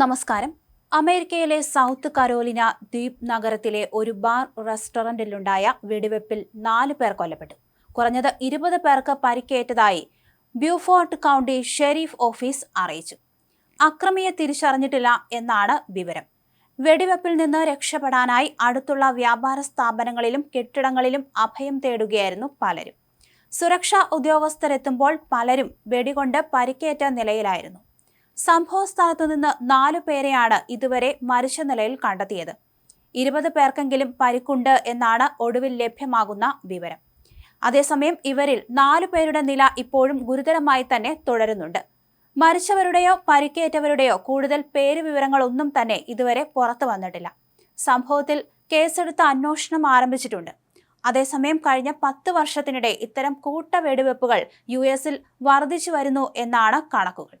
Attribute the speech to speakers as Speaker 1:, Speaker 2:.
Speaker 1: നമസ്കാരം. അമേരിക്കയിലെ south Carolina ദ്വീപ് നഗരത്തിലെ ഒരു ബാർ റെസ്റ്റോറന്റിലുണ്ടായ വെടിവെപ്പിൽ നാല് പേർ കൊല്ലപ്പെട്ടു. കുറഞ്ഞത് ഇരുപത് പേർക്ക് പരിക്കേറ്റതായി ബ്യൂഫോർട്ട് കൗണ്ടി ഷെരീഫ് ഓഫീസ് അറിയിച്ചു. അക്രമിയെ തിരിച്ചറിഞ്ഞിട്ടില്ല എന്നാണ് വിവരം. വെടിവെപ്പിൽ നിന്ന് രക്ഷപ്പെടാനായി അടുത്തുള്ള വ്യാപാര സ്ഥാപനങ്ങളിലും കെട്ടിടങ്ങളിലും അഭയം തേടുകയായിരുന്നു പലരും. സുരക്ഷാ ഉദ്യോഗസ്ഥരെത്തുമ്പോൾ പലരും വെടികൊണ്ട് പരിക്കേറ്റ നിലയിലായിരുന്നു. സംഭവ സ്ഥലത്തു നിന്ന് നാലു പേരെയാണ് ഇതുവരെ മരിച്ച നിലയിൽ കണ്ടെത്തിയത്. ഇരുപത് പേർക്കെങ്കിലും പരിക്കുണ്ട് എന്നാണ് ഒടുവിൽ ലഭ്യമാകുന്ന വിവരം. അതേസമയം ഇവരിൽ നാലു പേരുടെ നില ഇപ്പോഴും ഗുരുതരമായി തന്നെ തുടരുന്നുണ്ട്. മരിച്ചവരുടെയോ പരിക്കേറ്റവരുടെയോ കൂടുതൽ പേര് വിവരങ്ങളൊന്നും തന്നെ ഇതുവരെ പുറത്തു വന്നിട്ടില്ല. സംഭവത്തിൽ കേസെടുത്ത് അന്വേഷണം ആരംഭിച്ചിട്ടുണ്ട്. അതേസമയം കഴിഞ്ഞ പത്ത് വർഷത്തിനിടെ ഇത്തരം കൂട്ട വെടിവെപ്പുകൾ യു എസിൽ വർദ്ധിച്ചു വരുന്നു എന്നാണ് കണക്കുകൾ.